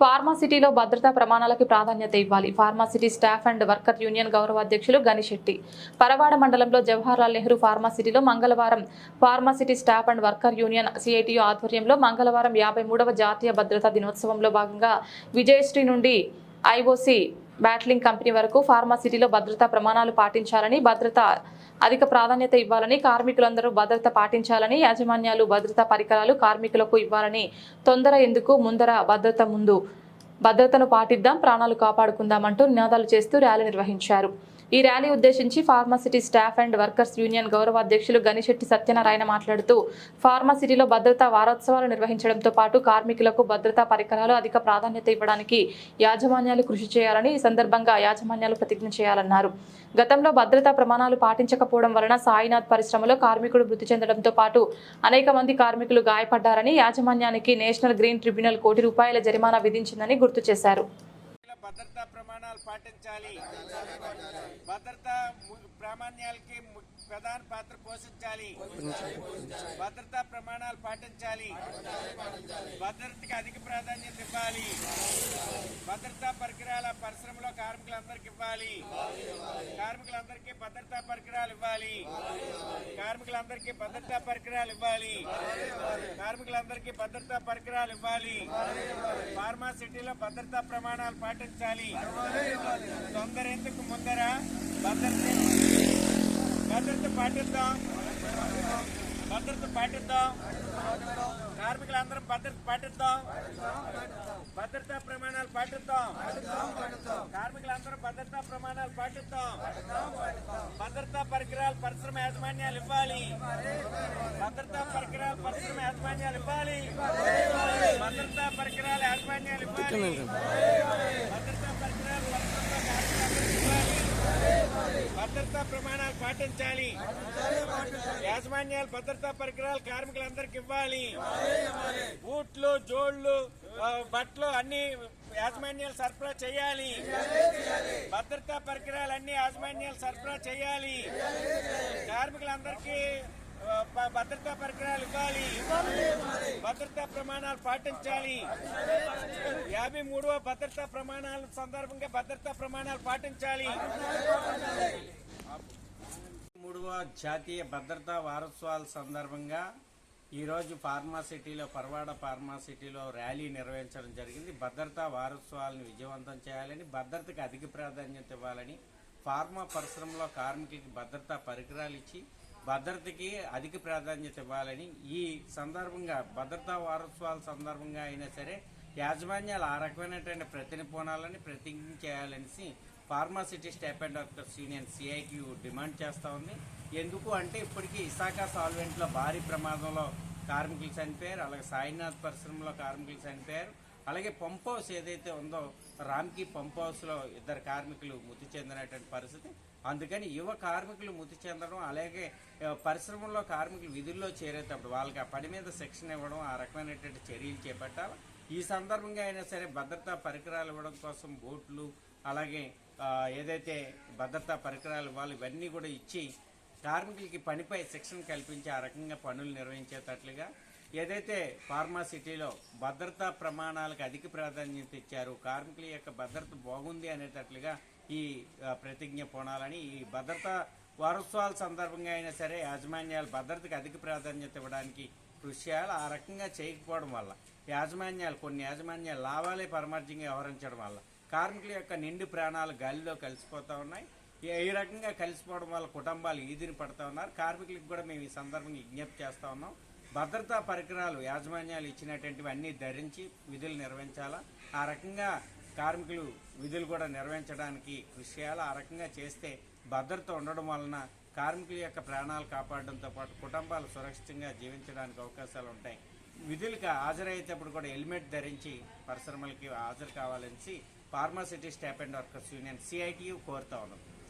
ఫార్మాసిటీలో భద్రతా ప్రమాణాలకు ప్రాధాన్యత ఇవ్వాలి. Pharma city staff and worker union గౌరవ అధ్యక్షులు గనిశెట్టి పరవాడ మండలంలో జవహర్లాల్ నెహ్రూ ఫార్మాసిటీలో మంగళవారం pharma city staff and worker union CITU ఆధ్వర్యంలో మంగళవారం యాభై మూడవ జాతీయ భద్రతా దినోత్సవంలో భాగంగా విజయశ్రీ నుండి ఐఓసి బ్యాట్లింగ్ కంపెనీ వరకు ఫార్మాసిటీలో భద్రతా ప్రమాణాలు పాటించాలని భద్రత అధిక ప్రాధాన్యత ఇవ్వాలని కార్మికులందరూ భద్రత పాటించాలని యాజమాన్యాలు భద్రతా పరికరాలు కార్మికులకు ఇవ్వాలని తొందర ఎందుకు ముందర భద్రత ముందు భద్రతను పాటిద్దాం ప్రాణాలు కాపాడుకుందామంటూ నినాదాలు చేస్తూ ర్యాలీ నిర్వహించారు. ఈ ర్యాలీ ఉద్దేశించి pharma city staff and workers union గౌరవ అధ్యక్షులు గనిశెట్టి సత్యనారాయణ మాట్లాడుతూ ఫార్మాసిటీలో భద్రతా వారోత్సవాలు నిర్వహించడంతో పాటు కార్మికులకు భద్రతా పరికరాలు అధిక ప్రాధాన్యత ఇవ్వడానికి యాజమాన్యాలు కృషి చేయాలని ఈ సందర్భంగా యాజమాన్యాలు ప్రతిజ్ఞ చేయాలన్నారు. గతంలో భద్రతా ప్రమాణాలు పాటించకపోవడం వలన సాయినాథ్ పరిశ్రమలో కార్మికుడు మృతి చెందడంతో పాటు అనేక మంది కార్మికులు గాయపడ్డారని యాజమాన్యానికి నేషనల్ గ్రీన్ ట్రిబ్యునల్ కోటి రూపాయల జరిమానా విధించిందని గుర్తు చేశారు. భద్రతా ప్రమాణాలు పాటించాలి. భద్రతా ప్రామాణ్యాలకి ప్రధాన పాత్ర పోషించాలి. భద్రతా ప్రమాణాలు పాటించాలి. భద్రతకి అధిక ప్రాధాన్యత ఇవ్వాలి. భద్రతా పరికరాల పరిశ్రమలో కార్మికులందరికి ఇవ్వాలి. కార్మికులందరికీ భద్రతా పరికరాలు ఇవ్వాలి. కార్మికులందరికీ భద్రతా పరికరాలు ఇవ్వాలి. కార్మికులందరికీ భద్రతా పరికరాలు ఇవ్వాలి. ఫార్మా సిటీలో భద్రతా ప్రమాణాలు పాటించాలి. తొందర ఎందుకు ముందర భద్రత పాటిద్దాం. భద్రత పాటిద్దాం. కార్మికులందరం భద్రత పాటిద్దాం. భద్రతా ప్రమాణాలు పాటిద్దాం. కార్మికులందరూ భద్రతా ప్రమాణాలు పాటిద్దాం. భద్రతా పరికరాలు పరిశ్రమ యాజమాన్యాలు ఇవ్వాలి. భద్రతా పరికరాలు పరిశ్రమ యాజమాన్యాలు ఇవ్వాలి. భద్రతా పరికరాలు యాజమాన్యాలు ఇవ్వాలి భద్రతా పరికరాలు పరిశ్రమలో కార్మికులందరికీ ఇవ్వాలి భద్రతా ప్రమాణాలు పాటించాలి. యాజమాన్యాలు భద్రతా పరికరాలు కార్మికులందరికీ ఇవ్వాలి. బూట్లు జోళ్ళు బట్టలు అన్ని యాజమాన్యాలు సరఫరా చేయాలి. భద్రతా పరికరాలు అన్ని యాజమాన్యాలు సరఫరా చేయాలి. కార్మికులందరికీ భద్రతా పరికరాలు ఇవ్వాలి. భద్రతా ప్రమాణాలు పాటించాలి. యాభై మూడవ భద్రతా ప్రమాణాల సందర్భంగా భద్రతా ప్రమాణాలు పాటించాలి. జాతీయ భద్రతా వారోత్సవాల సందర్భంగా ఈరోజు ఫార్మాసిటీలో పర్వాడ ఫార్మాసిటీలో ర్యాలీ నిర్వహించడం జరిగింది. భద్రతా వారోత్సవాలను విజయవంతం చేయాలని భద్రతకు అధిక ప్రాధాన్యత ఇవ్వాలని ఫార్మా పరిశ్రమలో కార్మికులకి భద్రతా పరికరాలు ఇచ్చి భద్రతకి అధిక ప్రాధాన్యత ఇవ్వాలని ఈ సందర్భంగా భద్రతా వారోత్సవాల సందర్భంగా అయినా సరే యాజమాన్యాలు ఆ రకమైనటువంటి ప్రతినిపోనాలని ప్రతిజ్ఞ చేయాలనేసి pharma city staff and doctors union CITU demand చేస్తూ ఉంది. ఎందుకు అంటే ఇప్పటికీ ఇసాక సాల్వెంట్లో భారీ ప్రమాదంలో కార్మికులు చనిపోయారు. అలాగే సాయినాథ్ పరిశ్రమలో కార్మికులు చనిపోయారు. అలాగే పంప్ హౌస్ ఏదైతే ఉందో రామ్కి పంప్ హౌస్లో ఇద్దరు కార్మికులు మృతి చెందినటువంటి పరిస్థితి. అందుకని యువ కార్మికులు మృతి చెందడం అలాగే పరిశ్రమల్లో కార్మికులు విధుల్లో చేరేటప్పుడు వాళ్ళకి ఆ పని మీద శిక్షణ ఇవ్వడం ఆ రకమైనటువంటి చర్యలు చేపట్టాలి. ఈ సందర్భంగా అయినా సరే భద్రతా పరికరాలు ఇవ్వడం కోసం బోట్లు అలాగే ఏదైతే భద్రతా పరికరాలు ఇవ్వాలి ఇవన్నీ కూడా ఇచ్చి కార్మికులకి పనిపై శిక్షణ కల్పించి ఆ రకంగా పనులు నిర్వహించేటట్లుగా ఏదైతే ఫార్మాసిటీలో భద్రతా ప్రమాణాలకు అధిక ప్రాధాన్యత ఇచ్చారు కార్మికుల యొక్క భద్రత బాగుంది అనేటట్లుగా ఈ ప్రతిజ్ఞ పోనాలని ఈ భద్రతా వారోత్సవాల సందర్భంగా అయినా సరే యాజమాన్యాలు భద్రతకు అధిక ప్రాధాన్యత ఇవ్వడానికి కృషి చేయాలి. ఆ రకంగా చేయకపోవడం వల్ల యాజమాన్యాలు కొన్ని యాజమాన్యాలు లాభాలే పరమార్జంగా వ్యవహరించడం వల్ల కార్మికుల యొక్క నిండు ప్రాణాలు గాలిలో కలిసిపోతూ ఉన్నాయి. ఈ- రకంగా కలిసిపోవడం వల్ల కుటుంబాలు ఈదిని పడతా ఉన్నారు. కార్మికులకు కూడా మేము ఈ సందర్భంగా విజ్ఞప్తి చేస్తూ ఉన్నాం. భద్రతా పరికరాలు యాజమాన్యాలు ఇచ్చినటువంటివి అన్నీ ధరించి విధులు నిర్వహించాలా? ఆ రకంగా కార్మికులు విధులు కూడా నిర్వహించడానికి కృషి చేయాలి? ఆ రకంగా చేస్తే భద్రత ఉండడం వలన కార్మికుల యొక్క ప్రాణాలు కాపాడడంతో పాటు కుటుంబాలు సురక్షితంగా జీవించడానికి అవకాశాలు ఉంటాయి. విధులకు హాజరయ్యేటప్పుడు కూడా హెల్మెట్ ధరించి పరిశ్రమలకి హాజరు కావాలని pharma city staff and workers union CITU కోరుతా ఉన్నాం.